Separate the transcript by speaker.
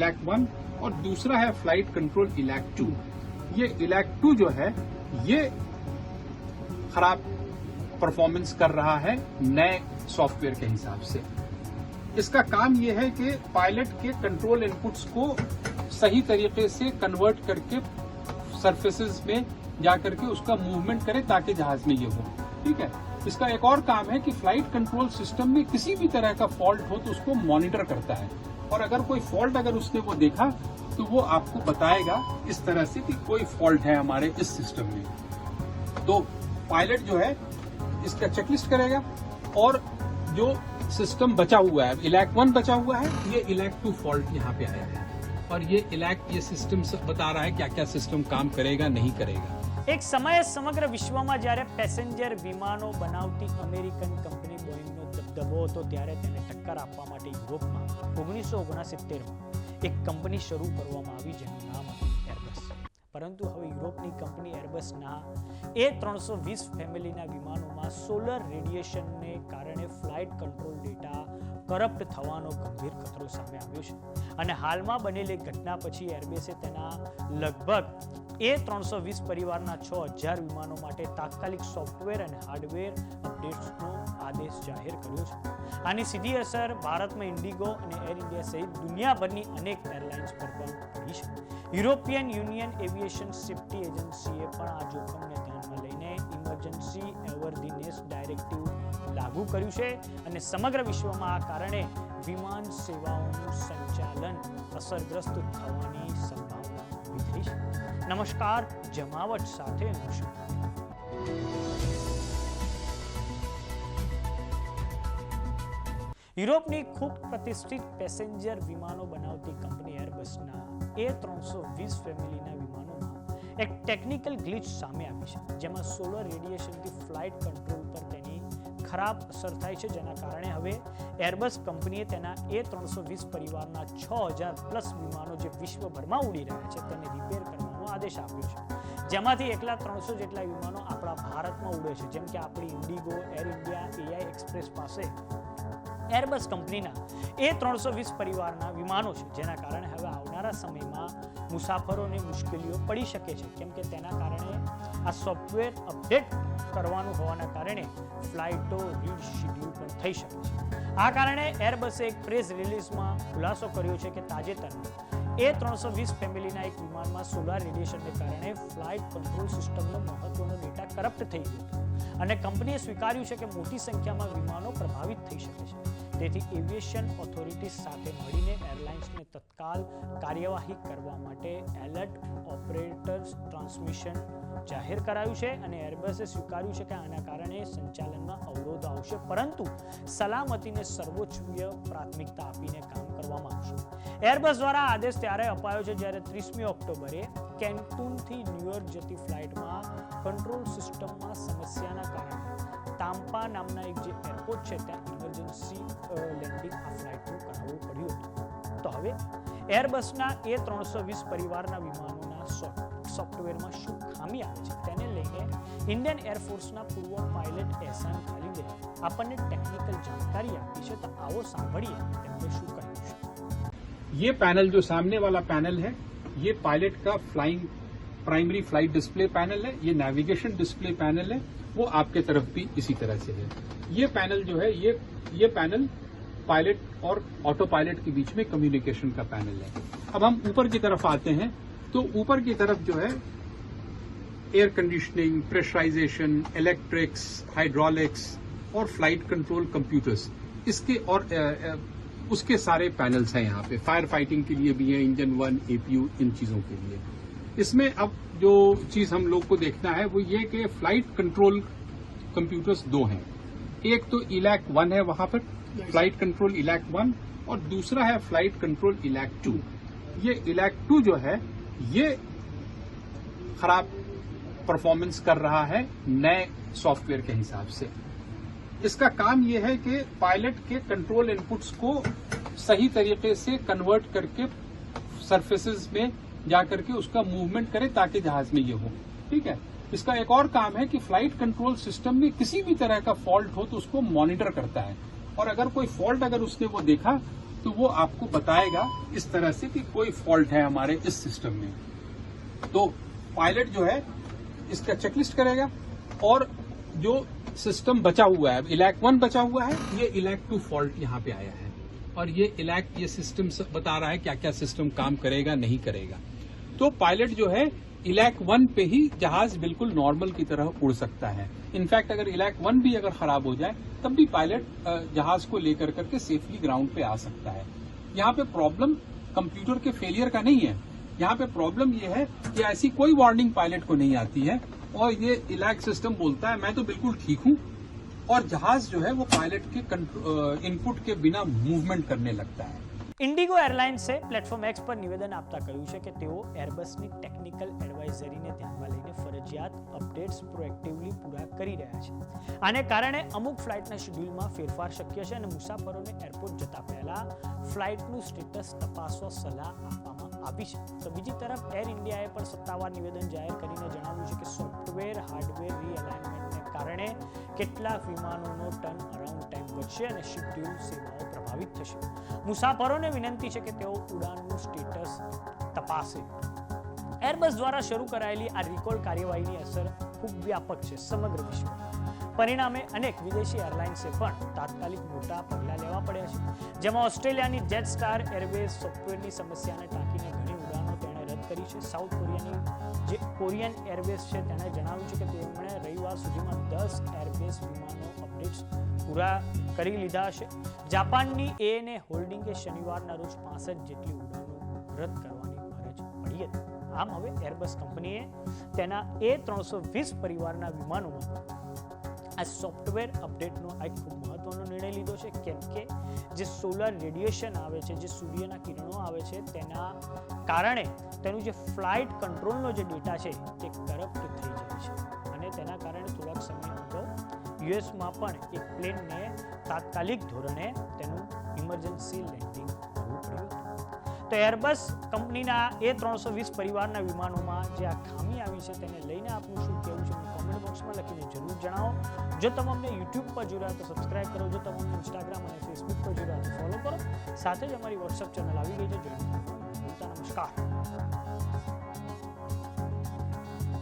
Speaker 1: इलैक one और दूसरा है फ़्लाइट कंट्रोल इलैक टू। ये इलैक टू जो है, ये खराब परफॉर्मेंस कर रहा है नए सॉफ्टवेयर के हिसाब से। इसका काम यह है कि पायलट के कंट्रोल इनपुट्स को सही तरीके से कन्वर्ट करके सरफेसेस में जाकर के उसका मूवमेंट करे ताकि जहाज़ में ये हो। ठीक है? इसका एक और काम है कि फ़्लाइट कंट्रोल सिस्टम में किसी भी तरह का फॉल्ट हो तो उसको मॉनिटर करता है। और अगर कोई फॉल्ट अगर उसने वो देखा तो वो आपको बताएगा इस तरह से कि कोई फॉल्ट है हमारे इस सिस्टम में तो पायलट जो है इसका चेकलिस्ट करेगा और जो सिस्टम बचा हुआ है इलैक वन बचा हुआ है ये इलैक टू फॉल्ट यहाँ पे आया है और ये इलैक ये सिस्टम बता रहा है क्या क्या सिस्टम काम करेगा नहीं करेगा
Speaker 2: એક સમયે સમગ્ર વિશ્વમાં જ્યારે પેસેન્જર વિમાનો બનાવતી અમેરિકન કંપની બોઈંગનો હતો ત્યારે તેને ટક્કર આપવા માટે યુરોપમાં ઓગણીસો ઓગણસિત્તેરમાં એક કંપની શરૂ કરવામાં આવી જેનું નામ હતું એરબસ. પરંતુ હવે યુરોપની કંપની એરબસના એ ત્રણસો વીસ ફેમિલીના વિમાનોમાં સોલર રેડિયેશનને કારણે ફ્લાઇટ કંટ્રોલ ડેટા કરપ્ટ થવાનો ગંભીર ખતરો સામે આવ્યો છે. અને હાલમાં બનેલી ઘટના પછી એરબેસે તેના લગભગ એ ત્રણસો વીસ પરિવારના છ હજાર વિમાનો માટે તાત્કાલિક સોફ્ટવેર અને હાર્ડવેર અપડેટ્સનો આદેશ જાહેર કર્યો છે. આની સીધી અસર ભારતમાં ઇન્ડિગો અને એર ઇન્ડિયા સહિત દુનિયાભરની અનેક એરલાઇન્સ પર પણ પડી છે. યુરોપિયન યુનિયન એવિએશન સેફ્ટી એજન્સીએ પણ આ જોખમને ધ્યાનમાં લઈને ઇમરજન્સી એવરધીનેસ ડાયરેક્ટિવ લાગુ કર્યું છે અને સમગ્ર વિશ્વમાં આ કારણે વિમાન સેવાઓનું સંચાલન અસરગ્રસ્ત થવાની સંભાવના ઊભી થઈ છે. નમસ્કાર, જમાવટ સાથે યુરોપની ખૂબ પ્રતિષ્ઠિત પેસેન્જર વિમાનો બનાવતી કંપની એરબસના એ ત્રણસો વીસ ફેમિલીના વિમાનોમાં એક ટેકનિકલ ગ્લિચ સામે આવી છે, જેમાં સોલર રેડિયેશનથી ફ્લાઇટ કંટ્રોલ પર તેની ખરાબ અસર થાય છે, જેના કારણે હવે એરબસ કંપનીએ તેના એ ત્રણસો વીસ પરિવારના છ હજાર પ્લસ વિમાનો જે વિશ્વભરમાં ઉડી રહ્યા છે, તેને રિપેર કરવાનો આદેશ આપ્યો છે. જેમાંથી એકલા ત્રણસો જેટલા વિમાનો આપણા ભારતમાં ઉડે છે. જેમ કે આપણી ઇન્ડિગો, એર ઇન્ડિયા, એઆઈ એક્સપ્રેસ પાસે એરબસ કંપનીના એ ત્રણસો વીસ પરિવારના વિમાનો છે. જેના કારણે હવે આવનારા સમયમાં મુસાફરોને મુશ્કેલીઓ પડી શકે છે. કેમ કે તેના કારણે આ સોફ્ટવેર અપડેટ કરવાનું હોવાના કારણે ફ્લાઇટો રીશેડ્યુલ પણ થઈ શકે છે. આ કારણે એરબસે એક પ્રેસ રિલીઝમાં ખુલાસો કર્યો છે કે તાજેતરમાં એ ત્રણસો વીસ ફેમિલીના એક વિમાનમાં સોલાર રેડિયેશનને કારણે ફ્લાઇટ કંટ્રોલ સિસ્ટમનો મહત્વનો ડેટા કરપ્ટ થઈ ગયો અને કંપનીએ સ્વીકાર્યું છે કે મોટી સંખ્યામાં વિમાનો પ્રભાવિત થઈ શકે છે. તેથી એવિએશન ઓથોરિટીઝ સાથે મળીને એરલાઇન્સને તત્કાલ કાર્યવાહી કરવા માટે એલર્ટ ઓપરેટર્સ ટ્રાન્સમિશન જાહેર કરાયું છે અને એરબસે સ્વીકાર્યું છે કે આના કારણે સંચાલનમાં અવરોધ આવશે. પરંતુ સલામતીને સર્વોચ્ચ પ્રાથમિકતા આપીને કામ કરવામાં આવશે એરબસ દ્વારા આદેશ ત્યારે અપાયો છે જ્યારે ત્રીસમી ઓક્ટોબરે કેન્ટુનથી ન્યુયોર્ક જતી ફ્લાઇટમાં કંટ્રોલ સિસ્ટમમાં સમસ્યાના કારણે તામ્પા નામના એક જે એરપોર્ટ છે ત્યાં ઇમરજન્સી લેન્ડિંગ આ ફ્લાઇટનું કરાવવું પડ્યું હતું. તો હવે એરબસના એ ત્રણસો વીસ પરિવારના વિમાનોના સોફ્ટવેરમાં શું ખામી આવે છે તેને લઈને ઇન્ડિયન એરફોર્સના પૂર્વ પાયલટ એહસાન ખાલીદે આપણને ટેકનિકલ જાણકારી આપી છે. તો આવો સાંભળીએ તેમણે શું કહ્યું.
Speaker 1: ये पैनल जो सामने वाला पैनल है, ये पायलट का flying primary flight display panel है, ये नेविगेशन डिस्प्ले पैनल है, वो आपके तरफ़ भी इसी तरह से है। ये पैनल जो है, ये ये पैनल पायलट और ऑटो पायलट के बीच में कम्युनिकेशन का पैनल है। अब हम ऊपर की तरफ़ आते हैं तो ऊपर की तरफ़ जो है air conditioning pressurization electrics hydraulics और फ़्लाइट कंट्रोल कंप्यूटर्स इसके और उसके सारे पैनल्स हैं यहाँ पे। फायर फाइटिंग के लिए भी है इंजन वन एपीयू इन चीज़ों के लिए। इसमें अब जो चीज़ हम लोग को देखना है, वो ये कि फ़्लाइट कंट्रोल कंप्यूटर्स दो हैं। एक तो इलैक वन है वहाँ पर फ़्लाइट कंट्रोल इलैक वन और दूसरा है फ़्लाइट कंट्रोल इलैक टू ये इलैक टू जो है, ये खराब परफॉर्मेंस कर रहा है नए सॉफ्टवेयर के हिसाब से। इसका काम यह है कि पायलट के कंट्रोल इनपुट्स को सही तरीके से कन्वर्ट करके सरफेसेस में जाकर के उसका मूवमेंट करे ताकि जहाज़ में ये हो। ठीक है? इसका एक और काम है कि फ़्लाइट कंट्रोल सिस्टम में किसी भी तरह का फॉल्ट हो तो उसको मॉनिटर करता है। और अगर कोई फॉल्ट अगर उसने वो देखा तो वो आपको बताएगा इस तरह से कि कोई फॉल्ट है हमारे इस सिस्टम में। तो पायलट जो है, इसका चेकलिस्ट करेगा और जो सिस्टम बचा हुआ है इलैक वन बचा हुआ है, ये इलैक टू फॉल्ट यहाँ पे आया है। और ये इलैक ये सिस्टम बता रहा है क्या क्या सिस्टम काम करेगा, नहीं करेगा। तो पायलट जो है इलैक वन पे ही जहाज़ बिल्कुल नॉर्मल की तरह उड़ सकता है। इनफैक्ट अगर इलैक वन भी अगर खराब हो जाए, तब भी पायलट जहाज़ को लेकर करके सेफली ग्राउंड पे आ सकता है। यहाँ पे प्रॉब्लम कंप्यूटर के फेलियर का नहीं है। यहाँ पे प्रॉब्लम ये है कि ऐसी कोई वार्निंग पायलट को नहीं आती है और ये इलैक सिस्टम बोलता है मैं तो बिल्कुल ठीक हूँ और जहाज जो है वो पायलट के इनपुट के बिना मूवमेंट करने लगता है
Speaker 2: ઇન્ડિગો એરલાઇન્સે પ્લેટફોર્મ એક્સ પર નિવેદન આપતા કહ્યું છે કે તેઓ એરબસની ટેકનિકલ એડવાઇઝરીને ધ્યાનમાં લઈને ફરજિયાત અપડેટ્સ પ્રોએક્ટિવલી પૂરા કરી રહ્યા છે આને કારણે અમુક ફ્લાઇટના શેડ્યુલમાં ફેરફાર શક્ય છે અને મુસાફરોને એરપોર્ટ જતા પહેલા ફ્લાઇટનું સ્ટેટસ તપાસવા સલાહ આપવામાં આવી છે. તો બીજી તરફ એર ઇન્ડિયાએ પણ સત્તાવાર નિવેદન જાહેર કરીને જણાવ્યું છે કે સોફ્ટવેર હાર્ડવેર રીઅલાઇનમેન્ટને કારણે કેટલાક વિમાનોનો ટર્ન અરાઉન્ડ ટાઈમ વધશે અને શિડ્યુલ સેવાઓ પ્રભાવિત થશે. મુસાફરોને વિનંતી છે કે તેઓ ઉડાનનું સ્ટેટસ તપાસે. એરબસ દ્વારા શરૂ કરાયેલી આ રિકોલ કાર્યવાહીની અસર ખૂબ વ્યાપક છે સમગ્ર વિશ્વમાં. પરિણામે અનેક વિદેશી એરલાઇન્સે પણ તાત્કાલિક મોટા પગલાં લેવા પડ્યા છે. જેમાં ઓસ્ટ્રેલિયાની જેટ સ્ટાર એરવેઝ સોફ્ટવેરની સમસ્યાને ટાંકીને ઘણી ઉડાનો તેણે રદ કરી છે. સાઉથ કોરિયાની જે કોરિયન એરવેઝ છે તેણે જણાવ્યું છે કે તેમણે રવિવાર સુધીમાં દસ એરબેઝ વિમાનો અપડેટ્સ પૂરા કરી લીધા હશે જાપાનની એએનએ હોલ્ડિંગે શનિવારના રોજ પાસઠ જેટલી ઉડાનો રદ કરવાની ફરજ પડી હતી. આમ હવે એરબસ કંપનીએ તેના એ ત્રણસો વીસ પરિવારના વિમાનોમાં આ સોફ્ટવેર અપડેટનો આ એક ખૂબ મહત્વનો નિર્ણય લીધો છે. કેમ કે જે સોલર રેડિયેશન આવે છે, જે સૂર્યના કિરણો આવે છે, તેના કારણે તેનું જે ફ્લાઇટ કંટ્રોલનો જે ડેટા છે, તે કરપ્ટ થઈ જાય છે. અને તેના કારણે થોડાક સમય અગાઉ યુએસમાં પણ એક પ્લેનને તાત્કાલિક ધોરણે તેનું ઇમરજન્સી લેન્ડિંગ કરવું પડ્યું તો એરબસ કંપનીના એ ત્રણસો વીસ પરિવારના વિમાનોમાં જે આ ખામી આવી છે, તેને લઈને આપનું શું કહેવું છે કોમેન્ટ બોક્સમાં લખીને જરૂર જણાવો. જો તમે અમને યુટ્યુબ પર જોઈ તો સબસ્ક્રાઇબ કરો. જો તમે અમને ઇન્સ્ટાગ્રામ અને ફેસબુક પર જોઈ તો ફોલો કરો. સાથે જ અમારી વોટ્સઅપ ચેનલ આવી ગઈ છે. જોઈ કરો. નમસ્કાર.